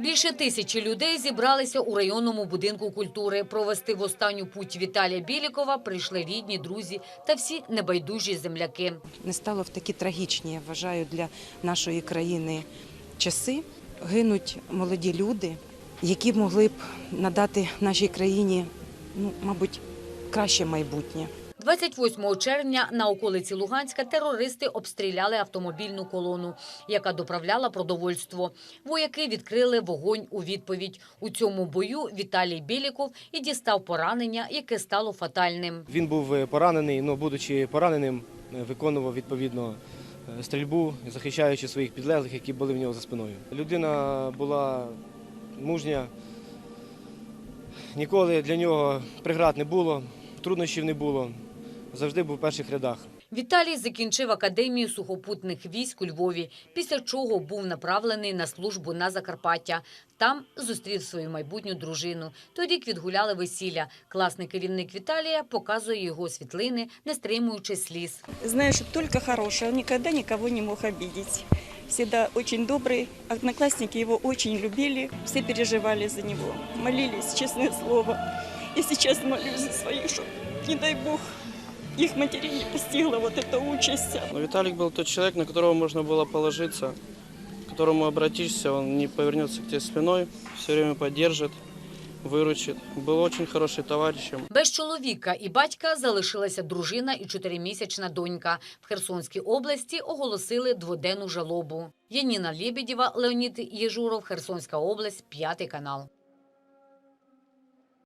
Більше тисячі людей зібралися у районному будинку культури. Провести в останню путь Віталія Білікова прийшли рідні, друзі та всі небайдужі земляки. не стало в такі трагічні, я вважаю, для нашої країни часи. Гинуть молоді люди, які могли б надати нашій країні, ну, мабуть, краще майбутнє. 28 червня на околиці Луганська терористи обстріляли автомобільну колону, яка доправляла продовольство. Вояки відкрили вогонь у відповідь. У цьому бою Віталій Біліков і дістав поранення, яке стало фатальним. Він був е, поранений, ну, будучи пораненим, е, виконував відповідно е, стрільбу, захищаючи своїх підлеглих, які були в нього за спиною. Людина була мужня, ніколи для нього преград не було, труднощів не було. Завжди був в перших рядах. Віталій закінчив академію сухопутних військ у Львові, після чого був направлений на службу на Закарпаття. Там зустрів свою майбутню дружину. Торік відгуляли весілля. Класний керівник Віталія показує його світлини, не стримуючи сліз. Знаю, что только хороший, он никогда никого не мог обидеть. Всегда очень добрый, одноклассники его очень любили, все переживали за него, молились, честное слово. И сейчас молюсь за своих, чтобы, не дай Бог, их матерей не постигла вот эта участь. Но Виталик был тот человек, на которого можно было положиться, к которому обратишься, он не повернется к тебе спиной, все время поддержит, выручит. Был очень хороший товарищем. Без чоловіка і батька залишилася дружина і чотиримісячна донька. В Херсонській області оголосили дводенну жалобу. Яніна Лєбєдєва, Леонід Єжуров, Херсонська область, п'ятий канал.